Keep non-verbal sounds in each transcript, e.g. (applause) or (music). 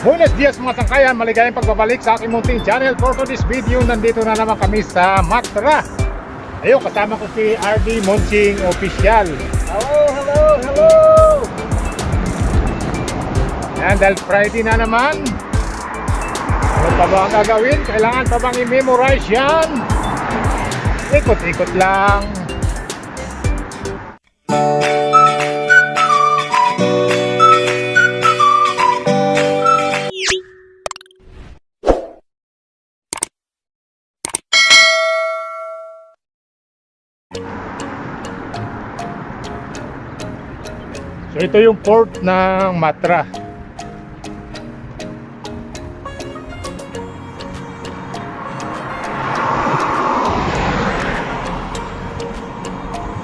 Buenos dias mga sangkayan, maligayang pagbabalik sa aking munting channel. For today's video, nandito na naman kami sa Matra. Ayun, kasama ko si RD Monching Official. Hello, hello, hello! Yan, dahil Friday na naman. Ano pa ba ang gagawin? Kailangan pa bang i-memorize yan? Ikot-ikot lang ito yung port ng Matra.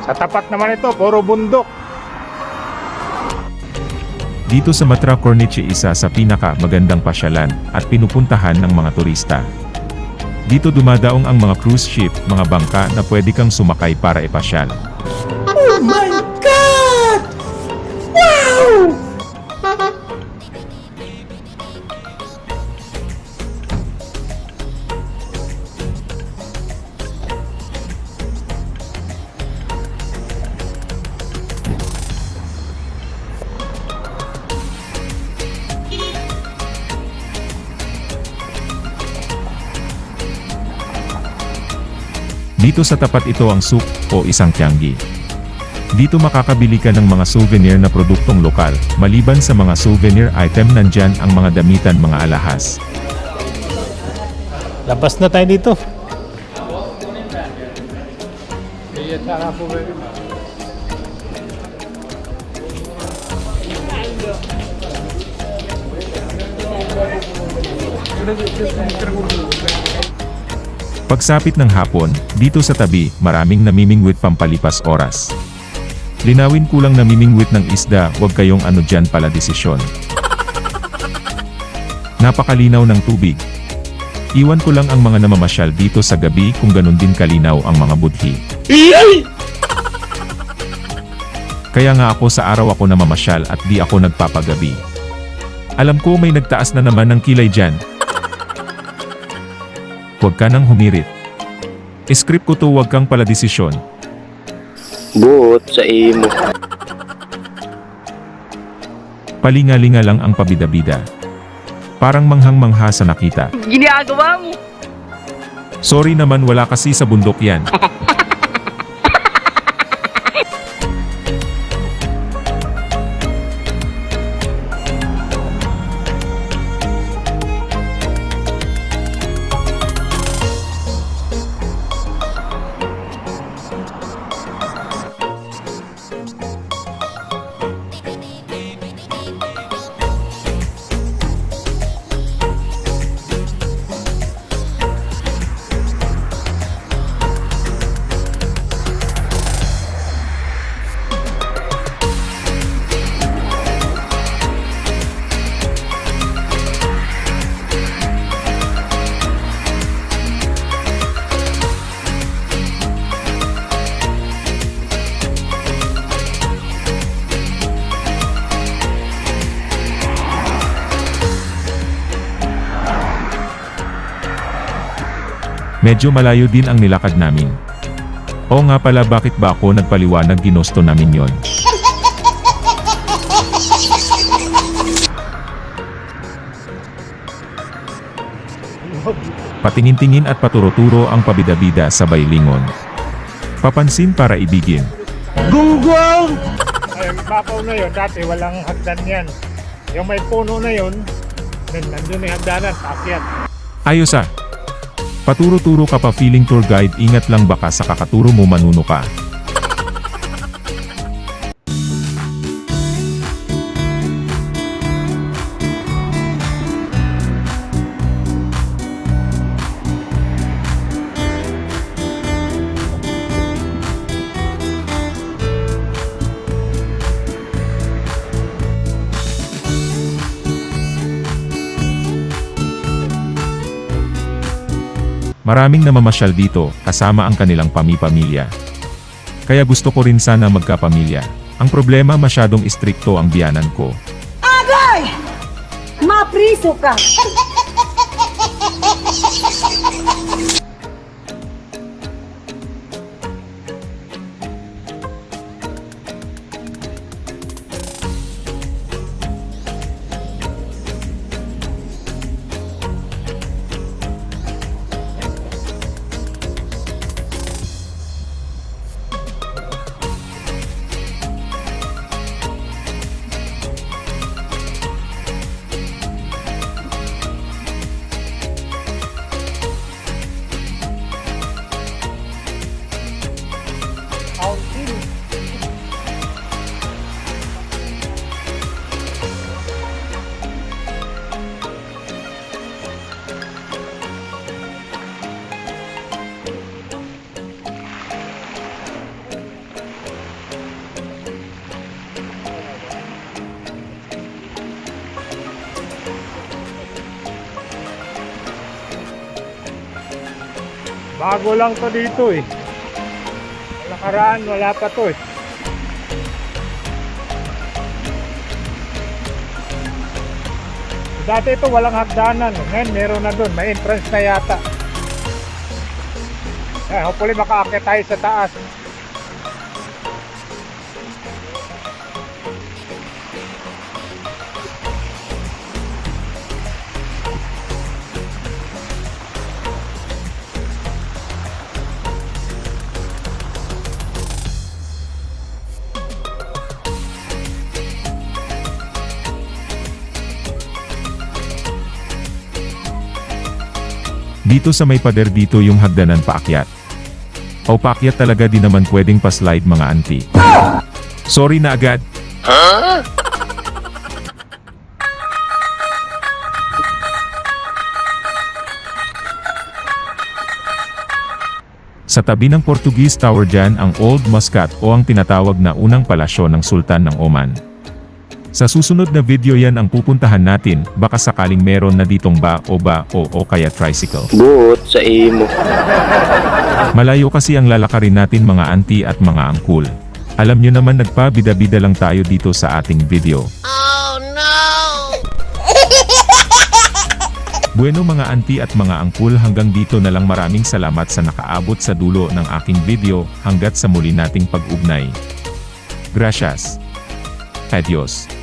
Sa tapat naman ito, puro bundok. Dito sa Matra Corniche isa sa pinaka magandang pasyalan at pinupuntahan ng mga turista. Dito dumadaong ang mga cruise ship, mga bangka na pwede kang sumakay para ipasyal. Dito sa tapat ito ang souk o isang tianggi. Dito makakabili ka ng mga souvenir na produktong lokal, maliban sa mga souvenir item nandyan ang mga damitan mga alahas. Labas na tayo dito. Pagsapit ng hapon, dito sa tabi, maraming namimingwit pampalipas oras. Linawin kulang namimingwit ng isda, huwag kayong ano dyan pala desisyon. Napakalinaw ng tubig. Iwan ko lang ang mga namamasyal dito sa gabi kung ganun din kalinaw ang mga budhi. Kaya nga ako sa araw ako namamasyal at di ako nagpapagabi. Alam ko may nagtaas na naman ng kilay dyan. Huwag ka nang humirit. Script ko to huwag kang pala desisyon. Buot sa imo. Palingalinga lang ang pabida-bida. Parang manghang-mangha sa nakita. ginagawa mo? Sorry naman wala kasi sa bundok yan. (laughs) Medyo malayo din ang nilakad namin. Oo nga pala bakit ba ako nagpaliwanag ginusto namin yon? Patingin-tingin at paturo-turo ang pabida-bida sa baylingon. Papansin para ibigin. (laughs) Ay, yung babaw na yun, dati walang hagdan yan. Yung may puno na yun, nan- nandun yung hagdanan, paakyat. Ayos ah. Paturo-turo ka pa feeling tour guide ingat lang baka sa kakaturo mo manuno ka. Maraming namamasyal dito, kasama ang kanilang pami-pamilya. Kaya gusto ko rin sana magkapamilya. Ang problema masyadong istrikto ang biyanan ko. Agay! mapriso ka. (laughs) Bago lang to dito eh. Nakaraan, wala pa to eh. Dati ito walang hagdanan. Ngayon meron na doon. May entrance na yata. Eh, hopefully makaakit tayo sa taas. Dito sa may pader dito yung hagdanan paakyat. O paakyat talaga di naman pwedeng pa-slide mga auntie. Sorry na agad. Sa tabi ng Portuguese Tower dyan ang Old Muscat o ang tinatawag na unang palasyo ng Sultan ng Oman. Sa susunod na video yan ang pupuntahan natin, baka sakaling meron na ditong ba o ba o o kaya tricycle. Buot sa imo. Malayo kasi ang lalakarin natin mga auntie at mga angkul. Alam nyo naman nagpa-bida-bida lang tayo dito sa ating video. Oh no! bueno mga auntie at mga angkul hanggang dito na lang maraming salamat sa nakaabot sa dulo ng aking video hanggat sa muli nating pag-ugnay. Gracias. Adios.